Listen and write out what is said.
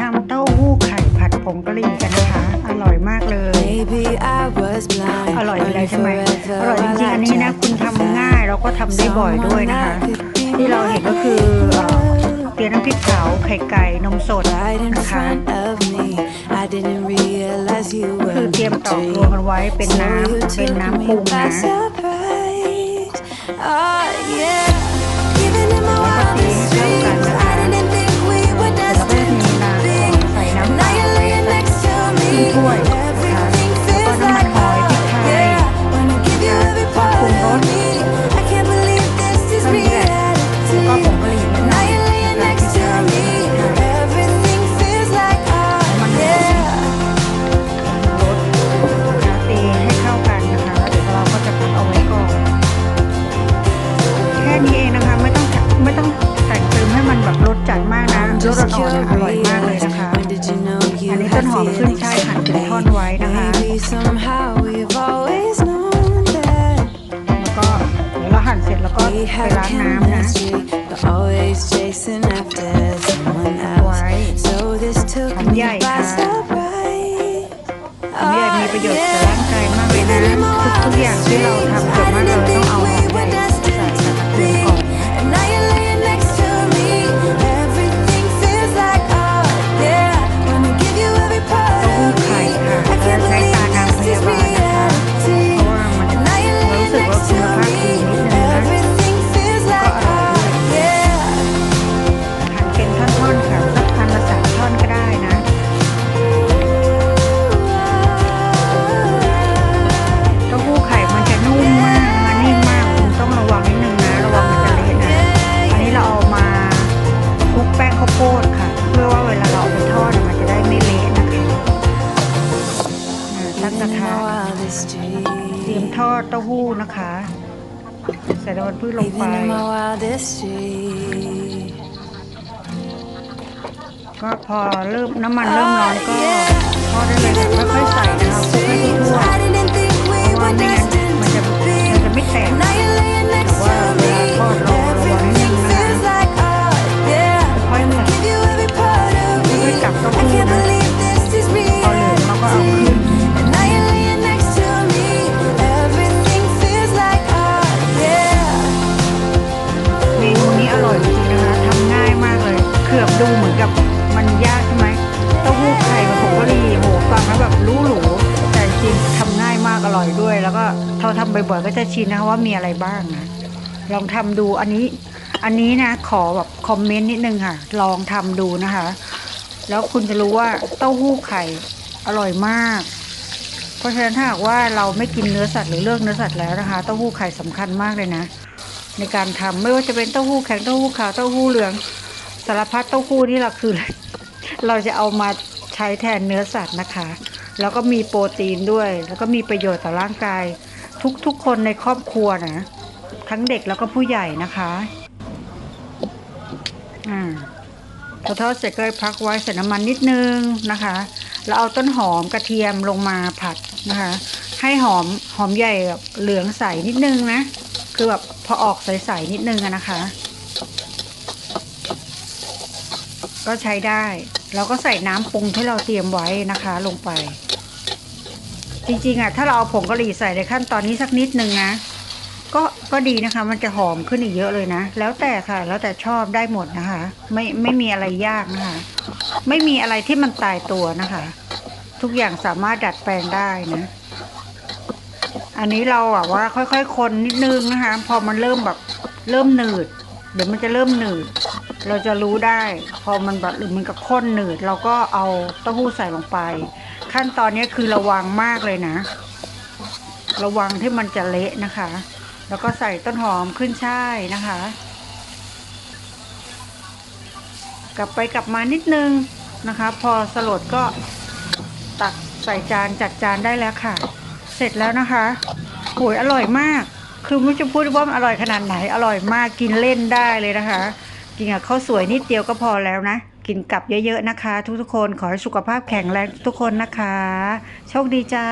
งกะหรี่กันนะคะ อร่อยมากเลย Maybe I was blind. อร่อยอะไร Running ใช่ไหม forever อร่อยจริงๆอันนี้นะคุณทำง่ายแล้วก็ทำได้บ่อยด้วยนะคะ ที่เราเห็นก็คือเอ่อเตรียมน้ำพริกเผาไข่ไก่นมสด Right in นะคะ front of me. I didn't realize you คือ were เตรียมตอกรวมกันไว้เป็นน้ำเป็นน้ำปรุงนะากนะรส Just อ่อนๆนะอร่อยมากเลย curious. นะคะ When did you know อั you นนี้ต้น had หอมขึ้น feelings ช่าย for หั่นเป็น me? ท่อนไว้นะคะ Maybe somehow we've always known that แล้วก็เดี๋ยวเราหั่นเสร็จแล้วก็ we ไป have ล้างน้ำนะ chemistry, but always chasing after someone ไว้ else. So this took หอม me ใหญ่ by ค่ะ surprise. หอมใหญ่มีประโยชน์ต่อ Oh, ร่างกายมากเลยนะทุกๆอย่างที่เราทำส่วนมากเราต้องเอา เตรียม dreams. ทอดเต้าหู้นะคะ ใส่น้ำมันพืชลงไป Even in my wildest dreams. ก็พอเริ่มน้ำมันเริ่มร้อนก็ทอดได้เลยค่ะค่อยๆใส่นะคะคลุกให้ทั่ว เราทำบ่อยๆก็จะชินนะคะว่ามีอะไรบ้างนะลองทำดูอันนี้อันนี้นะขอแบบคอมเมนต์นิดนึงค่ะ ลองทำดูนะคะ แล้วคุณจะรู้ว่าเต้าหู้ไข่อร่อยมาก เพราะฉะนั้นถ้าหากว่าเราไม่กินเนื้อสัตว์หรือเลือกเนื้อสัตว์แล้วนะคะ เต้าหู้ไข่สำคัญมากเลยนะ ในการทำไม่ว่าจะเป็นเต้าหู้แข็งเต้าหู้ขาวเต้าหู้เหลืองสารพัดเต้าหู้นี่เราคือ เราจะเอามาใช้แทนเนื้อสัตว์นะคะ แล้วก็มีโปรตีนด้วย แล้วก็มีประโยชน์ต่อร่างกาย ทุกๆคนในครอบครัวนะทั้งเด็กแล้วก็ผู้ใหญ่นะคะอ่าพอทอดเสร็จก็พักไว้ใส่น้ำมันนิดนึงนะคะ แล้วเอาต้นหอมกระเทียมลงมาผัดนะคะ ให้หอมหอมใหญ่แบบเหลืองใสนิดนึงนะ คือแบบพอออกใสๆนิดนึงนะคะ ก็ใช้ได้เราก็ใส่น้ำปรุงที่เราเตรียมไว้นะคะลงไป จริงๆอะถ้าเราเอาผงกะหรี่ใส่ในขั้นตอนนี้สักนิดนึงนะก็ก็ดีนะคะ มันจะหอมขึ้นอีกเยอะเลยนะ แล้วแต่ค่ะ แล้วแต่ชอบได้หมดนะคะ ไม่ไม่มีอะไรยากนะคะ ไม่มีอะไรที่มันตายตัวนะคะ ทุกอย่างสามารถดัดแปลงได้นะ อันนี้เราแบบว่า ค่อยๆคนนิดนึงนะคะ พอมันเริ่มแบบเริ่มหนืด เดี๋ยวมันจะเริ่มหนืด เราจะรู้ได้ พอมันแบบหรือมันกับข้นหนืด เราก็เอาเต้าหู้ใส่ลงไป ขั้นตอนนี้คือระวังมากเลยนะ ระวังที่มันจะเละนะคะ แล้วก็ใส่ต้นหอมขึ้นช่ายนะคะ กลับไปกลับมานิดนึงนะคะ พอสลดก็ตักใส่จานจัดจานได้แล้วค่ะ เสร็จแล้วนะคะโหยอร่อยมาก คือไม่จะพูดว่ามันอร่อยขนาดไหน อร่อยมากกินเล่นได้เลยนะคะ กินกับข้าวสวยนิดเดียวก็พอแล้วนะ กินกลับเยอะๆนะคะ ทุกๆคนขอให้สุขภาพแข็งแรงทุกๆคนนะคะ โชคดีจ้า